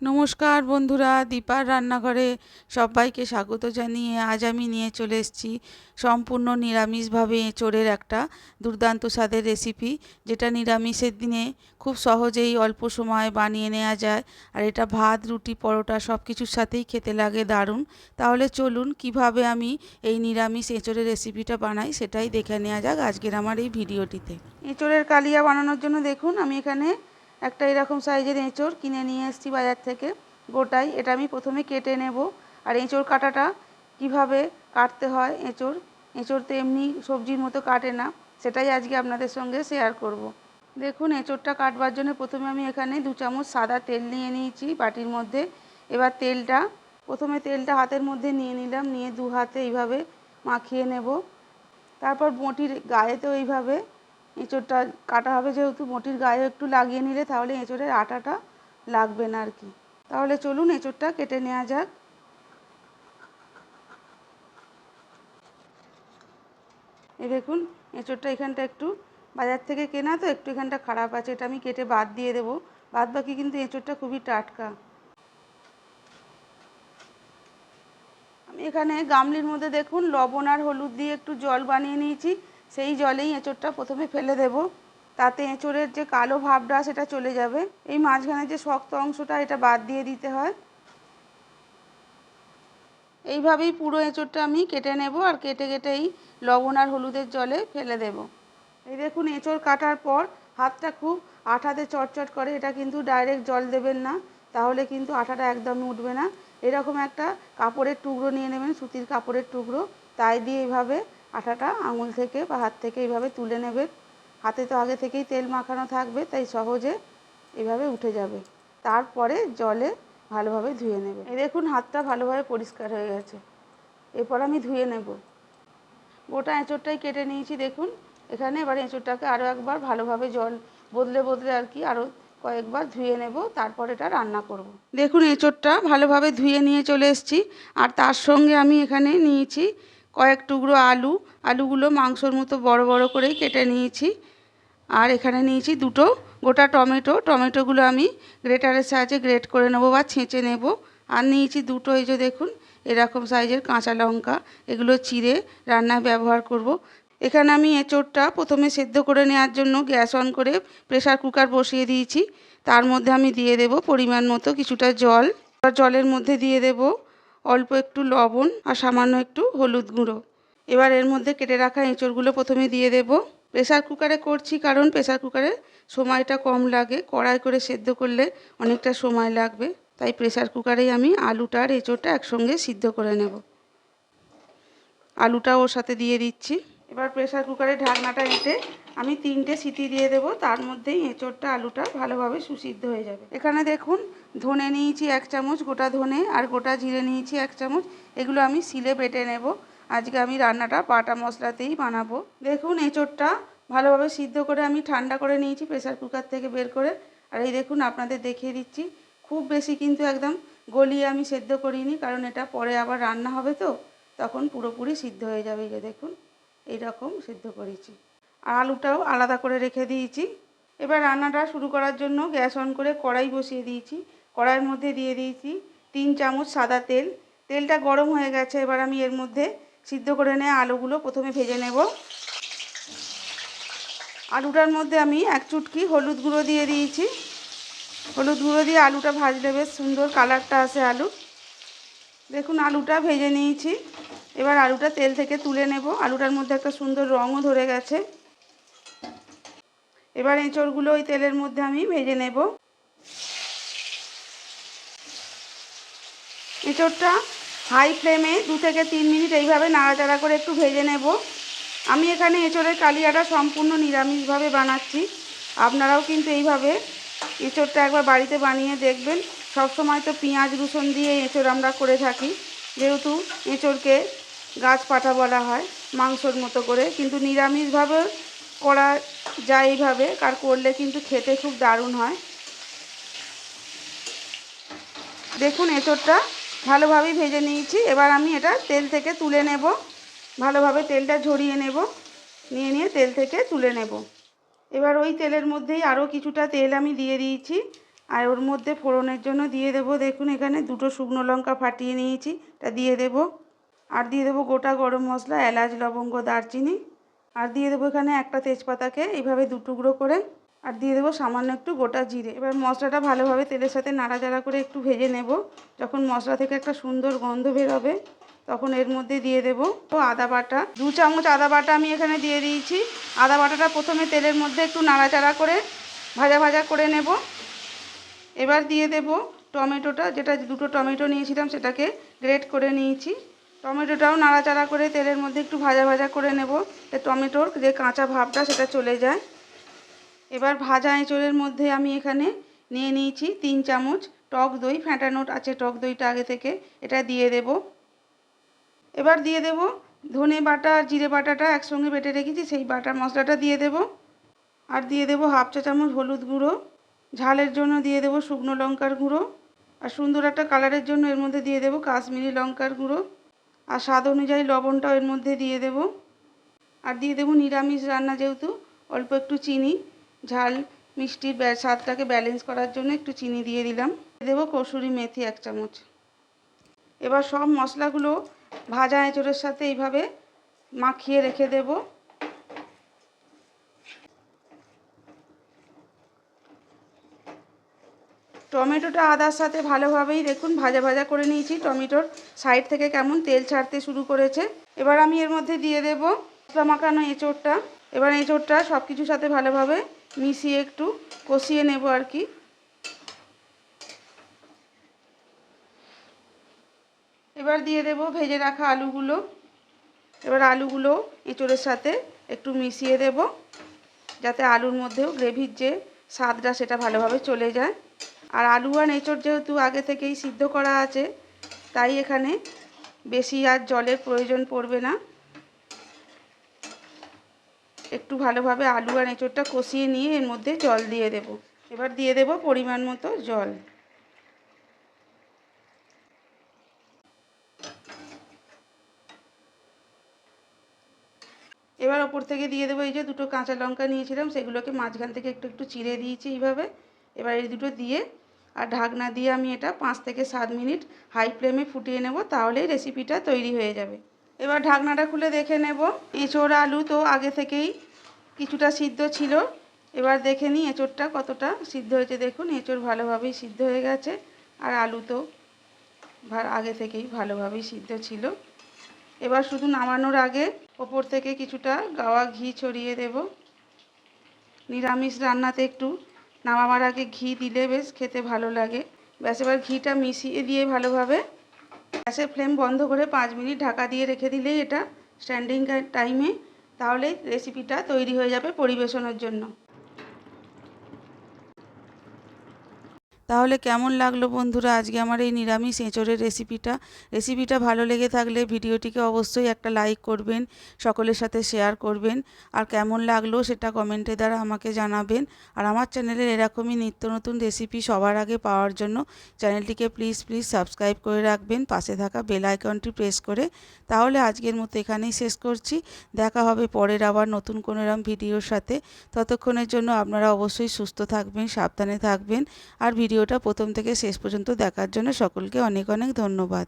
নমস্কার বন্ধুরা, দীপার রান্নাঘরে সবাইকে স্বাগত জানিয়ে আজ আমি নিয়ে চলে এসেছি সম্পূর্ণ নিরামিষভাবে এঁচোড়ের একটা দুর্দান্ত স্বাদের রেসিপি যেটা নিরামিষের দিনে খুব সহজেই অল্প সময় বানিয়ে নেওয়া যায়। আর এটা ভাত, রুটি, পরোটা সব কিছুর সাথেই খেতে লাগে দারুণ। তাহলে চলুন কীভাবে আমি এই নিরামিষ এঁচোড়ের রেসিপিটা বানাই সেটাই দেখে নেওয়া যাক আজকের আমার এই ভিডিওটিতে এঁচোড়ের কালিয়া বানানোর জন্য দেখুন, আমি এখানে একটা এরকম সাইজের এঁচড় কিনে নিয়ে এসেছি বাজার থেকে, গোটাই। এটা আমি প্রথমে কেটে নেব। আর এঁচড় কাটাটা কীভাবে কাটতে হয় এঁচড়? এঁচড় তো এমনি সবজির মতো কাটে না, সেটাই আজকে আপনাদের সঙ্গে শেয়ার করব। দেখুন, এঁচড়টা কাটবার জন্য প্রথমে আমি এখানে দু চামচ সাদা তেল নিয়ে নিয়েছি বাটির মধ্যে। এবার তেলটা, প্রথমে তেলটা হাতের মধ্যে নিয়ে নিলাম, নিয়ে দু হাতে এইভাবে মাখিয়ে নেব। তারপর বটির গায়েতেও এইভাবে এঁচোড়টা কাটা হবে যেহেতু বটির গায়ে একটু লাগিয়ে নিলে তাহলে এঁচোড়ের আটাটা লাগবে না আর কি। তাহলে চলুন এঁচোড়টা কেটে নেওয়া যাক। এ দেখুন, এঁচোড়টা এখানটা একটু বাজার থেকে কেনা তো, একটু এখানটা খারাপ আছে, এটা আমি কেটে বাদ দিয়ে দেবো। বাদ বাকি কিন্তু এঁচোড়টা খুবই টাটকা। আমি এখানে গামলির মধ্যে দেখুন, লবণ আর হলুদ দিয়ে একটু জল বানিয়ে নিয়েছি। সেই জলেই এঁচোড়টা প্রথমে ফেলে দেব। তাতে এঁচোড়ের যে কালো ভাবটা, সেটা চলে যাবে। এই মাঝখানে যে শক্ত অংশটা, এটা বাদ দিয়ে দিতে হয়। এইভাবেই পুরো এঁচোড়টা আমি কেটে নেব আর কেটে কেটে এই লবণ আর হলুদের জলে ফেলে দেব। এই দেখুন, এঁচোড় কাটার পর হাতটা খুব আঠাতে চটচট করে। এটা কিন্তু ডাইরেক্ট জল দেবেন না, তাহলে কিন্তু আঠাটা একদমই উঠবে না। এরকম একটা কাপড়ের টুকরো নিয়ে নেবেন, সুতির কাপড়ের টুকরো। তাই দিয়ে এইভাবে আটাটা আঙুল থেকে বা হাত থেকে এইভাবে তুলে নেবে। হাতে তো আগে থেকেই তেল মাখানো থাকবে, তাই সহজে এভাবে উঠে যাবে। তারপরে জলে ভালোভাবে ধুয়ে নেবে। এই দেখুন, হাতটা ভালোভাবে পরিষ্কার হয়ে গেছে। এরপর আমি ধুয়ে নেব। গোটা এঁচোড়টাই কেটে নিয়েছি, দেখুন। এখানে এবার এঁচোড়টাকে আরও একবার ভালোভাবে জল বদলে বদলে আর কি আরও কয়েকবার ধুয়ে নেব, তারপর এটা রান্না করব। দেখুন, এঁচোড়টা ভালোভাবে ধুয়ে নিয়ে চলে এসেছি। আর তার সঙ্গে আমি এখানে নিয়েছি কয়েক টুকরো আলু, আলুগুলো মাংসর মতো বড় বড় করেই কেটে নিয়েছি। আর এখানে নিয়েছি দুটো গোটা টমেটো। টমেটোগুলো আমি গ্রেটারের সাহায্যে গ্রেট করে নেব বা ছেঁচে নেব। আর নিয়েছি দুটো এই যে দেখুন, এরকম সাইজের কাঁচা লঙ্কা। এগুলো চিড়ে রান্নায় ব্যবহার করব। এখানে আমি এঁচোড়টা প্রথমে সেদ্ধ করে নেওয়ার জন্য গ্যাস অন করে প্রেশার কুকার বসিয়ে দিয়েছি। তার মধ্যে আমি দিয়ে দেব পরিমাণ মতো কিছুটা জল। জলের মধ্যে দিয়ে দেব অল্প একটু লবণ আর সামান্য একটু হলুদ গুঁড়ো। এবার এর মধ্যে কেটে রাখা এঁচড়গুলো প্রথমে দিয়ে দেব। প্রেসার কুকারে করছি কারণ প্রেসার কুকারে সময়টা কম লাগে, কড়াই করে সেদ্ধ করলে অনেকটা সময় লাগবে। তাই প্রেসার কুকারেই আমি আলুটা আর এঁচড়টা একসঙ্গে সিদ্ধ করে নেব। আলুটা ওর সাথে দিয়ে দিচ্ছি। এবার প্রেসার কুকারে ঢাকনাটা এঁটে আমি তিনটে সিটি দিয়ে দেবো। তার মধ্যেই এঁচড়টা, আলুটা ভালোভাবে সুসিদ্ধ হয়ে যাবে। এখানে দেখুন ধনে নিয়েছি এক চামচ, গোটা ধনে আর গোটা জিরে নিয়েছি এক চামচ। এগুলো আমি সিলে বেটে নেব। আজকে আমি রান্নাটা বাটা মশলাতেই বানাবো। দেখুন, এঁচড়টা ভালোভাবে সিদ্ধ করে আমি ঠান্ডা করে নিয়েছি প্রেসার কুকার থেকে বের করে। আর এই দেখুন, আপনাদের দেখিয়ে দিচ্ছি। খুব বেশি কিন্তু একদম গলিয়ে আমি সেদ্ধ করিনি, কারণ এটা পরে আবার রান্না হবে তো, তখন পুরোপুরি সিদ্ধ হয়ে যাবে। এই যে দেখুন এই রকম সিদ্ধ করেছি। আর আলুটাও আলাদা করে রেখে দিয়েছি। এবার রান্নাটা শুরু করার জন্য গ্যাস অন করে কড়াই বসিয়ে দিয়েছি। কড়াইয়ের মধ্যে দিয়ে দিয়েছি তিন চামচ সাদা তেল। তেলটা গরম হয়ে গেছে, এবার আমি এর মধ্যে সিদ্ধ করে নেওয়া আলুগুলো প্রথমে ভেজে নেব। আলুটার মধ্যে আমি এক চুটকি হলুদ গুঁড়ো দিয়ে দিয়েছি। হলুদ গুঁড়ো দিয়ে আলুটা ভাজলে বেশ সুন্দর কালারটা আসে আলু। দেখুন, আলুটা ভেজে নিয়েছি। এবার আলুটা তেল থেকে তুলে নেব। আলুটার মধ্যে একটা সুন্দর রঙও ধরে গেছে। এবার এঁচড়গুলো ওই তেলের মধ্যে আমি ভেজে নেব। এঁচড়টা হাই ফ্লেমে দু থেকে তিন মিনিট এইভাবে নাড়াচাড়া করে একটু ভেজে নেব। আমি এখানে এঁচড়ের কালিয়াটা সম্পূর্ণ নিরামিষভাবে বানাচ্ছি। আপনারাও কিন্তু এইভাবে এঁচড়টা একবার বাড়িতে বানিয়ে দেখবেন। সবসময় তো পেঁয়াজ রসুন দিয়ে এঁচড় আমরা করে থাকি। যেহেতু এঁচড়কে গাছ পাঠা বলা হয়, মাংসর মতো করে। কিন্তু নিরামিষভাবে করা যায় এইভাবে, আর করলে কিন্তু খেতে খুব দারুণ হয়। দেখুন এঁচড়টা ভালোভাবেই ভেজে নিয়েছি। এবার আমি এটা তেল থেকে তুলে নেব। ভালোভাবে তেলটা ঝরিয়ে নেব। নিয়ে নিয়ে তেল থেকে তুলে নেব। এবার ওই তেলের মধ্যেই আরও কিছুটা তেল আমি দিয়ে দিয়েছি। আর ওর মধ্যে ফোড়নের জন্য দিয়ে দেবো। দেখুন, এখানে দুটো শুকনো লঙ্কা ফাটিয়ে নিয়েছি। তা দিয়ে দেবো। আর দিয়ে দেবো গোটা গরম মশলা, এলাচ, লবঙ্গ, দারচিনি। আর দিয়ে দেবো এখানে একটা তেজপাতাকে। এইভাবে দু টুকরো করে আর দিয়ে দেবো সামান্য একটু গোটা জিরে। এবার মশলাটা ভালোভাবে তেলের সাথে নাড়াচাড়া করে একটু ভেজে নেব। যখন মশলা থেকে একটা সুন্দর গন্ধ বেরোবে, তখন এর মধ্যে দিয়ে দেবো ও আদা বাটা। দু চামচ আদা বাটা আমি এখানে দিয়ে দিয়েছি। আদা বাটাটা প্রথমে তেলের মধ্যে একটু নাড়াচাড়া করে ভাজা ভাজা করে নেব। এবার দিয়ে দেব টমেটোটা, যেটা দুটো টমেটো নিয়েছিলাম সেটাকে গ্রেট করে নিয়েছি। টমেটোটাও নাড়াচাড়া করে তেলের মধ্যে একটু ভাজা ভাজা করে নেব। টমেটোর যে কাঁচা ভাবটা সেটা চলে যায়। এবার ভাজা এঁচড়ের মধ্যে আমি এখানে নিয়ে নিয়েছি তিন চামচ টক দই ফ্যাটানো আছে টক দইটা আগে থেকে, এটা দিয়ে দেব। এবার দিয়ে দেব ধনে বাটা আর জিরে বাটাটা একসঙ্গে বেটে রেখেছি, সেই বাটা মশলাটা দিয়ে দেব। আর দিয়ে দেব হাফ চা চামচ হলুদ গুঁড়ো, ঝালের জন্য দিয়ে দেব শুকনো লঙ্কার গুঁড়ো, আর সুন্দর একটা কালারের জন্য এর মধ্যে দিয়ে দেব কাশ্মীরি লঙ্কার গুঁড়ো, আর স্বাদ অনুযায়ী লবণটাও এর মধ্যে দিয়ে দেব। আর দিয়ে দেব নিরামিষ রান্না যেহেতু, অল্প একটু চিনি ঝাল, মিষ্টির স্বাদটাকে ব্যালেন্স করার জন্য একটু চিনি দিয়ে দিলাম। দেবো কসুরি মেথি এক চামচ। এবার সব মশলাগুলো ভাজা এঁচড়ের সাথে এইভাবে মাখিয়ে রেখে দেব। টমেটোটা আদার সাথে ভালোভাবেই দেখুন, ভাজা ভাজা করে নিয়েছি। টমেটোর সাইড থেকে কেমন তেল ছাড়তে শুরু করেছে। এবার আমি এর মধ্যে দিয়ে দেব মশলা মাখানো এঁচড়টা। এবার এঁচড়টা সব কিছুর সাথে ভালোভাবে মিশিয়ে একটু কষিয়ে নেব আর কি। এবার দিয়ে দেব ভেজে রাখা আলুগুলো। এবার আলুগুলো এঁচড়ের সাথে একটু মিশিয়ে দেব, যাতে আলুর মধ্যেও গ্রেভির যে স্বাদটা সেটা ভালোভাবে চলে যায়। আর আলু আর এঁচড় যেহেতু আগে থেকেই সিদ্ধ করা আছে, তাই এখানে বেশি আর জলের প্রয়োজন পড়বে না। একটু ভালোভাবে আলু আর এঁচড়টা কষিয়ে নিয়ে এর মধ্যে জল দিয়ে দেব। এবার দিয়ে দেব পরিমাণ মতো জল। এবার ওপর থেকে দিয়ে দেবো এই যে দুটো কাঁচা লঙ্কা নিয়েছিলাম, সেগুলোকে মাঝখান থেকে একটু একটু চিড়ে দিয়েছি এইভাবে। এবার এই দুটো দিয়ে আর ঢাকনা দিয়ে আমি এটা পাঁচ থেকে সাত মিনিট হাই ফ্লেমে ফুটিয়ে নেব, তাহলেই রেসিপিটা তৈরি হয়ে যাবে। এবার ঢাকনাটা খুলে দেখে নেব। এঁচোড় আলু তো আগে থেকেই কিছুটা সিদ্ধ ছিল। এবার দেখে নিই এঁচোড়টা কতটা সিদ্ধ হয়েছে। দেখুন, এঁচোড় ভালোভাবেই সিদ্ধ হয়ে গেছে আর আলু তো আগে থেকেই ভালোভাবেই সিদ্ধ ছিল। এবার শুধু নামানোর আগে ওপর থেকে কিছুটা গাওয়া ঘি ছড়িয়ে দেব। নিরামিষ রান্নাতে একটু নামাবার আগে ঘি দিলে বেশ খেতে ভালো লাগে। ব্যাস, এবার ঘিটা মিশিয়ে দিয়ে ভালোভাবে গ্যাসের ফ্লেম বন্ধ করে পাঁচ মিনিট ঢাকা দিয়ে রেখে দিলেই এটা স্ট্যান্ডিং টাইমে, তাহলে রেসিপিটা তৈরি হয়ে যাবে পরিবেশনের জন্য। তাহলে কেমন লাগল বন্ধুরা আজকে আমার এই নিরামিষ এঁচড়ের রেসিপিটা? রেসিপিটা ভালো লেগে থাকলে ভিডিওটিকে অবশ্যই একটা লাইক করবেন, সকলের সাথে শেয়ার করবেন, আর কেমন লাগল সেটা কমেন্টে দ্বারা আমাকে জানাবেন। আর আমার চ্যানেলের এরকমই নিত্য নতুন রেসিপি সবার আগে পাওয়ার জন্য চ্যানেলটিকে প্লিজ প্লিজ সাবস্ক্রাইব করে রাখবেন, পাশে থাকা বেল আইকনটি প্রেস করে। তাহলে আজকের মতো এখানেই শেষ করছি। দেখা হবে পরের আবার নতুন কোনো এরম ভিডিওর সাথে। ততক্ষণের জন্য আপনারা অবশ্যই সুস্থ থাকবেন, সাবধানে থাকবেন, আর ভিডিও ভিডিওটা প্রথম থেকে শেষ পর্যন্ত দেখার জন্য সকলকে অনেক অনেক ধন্যবাদ।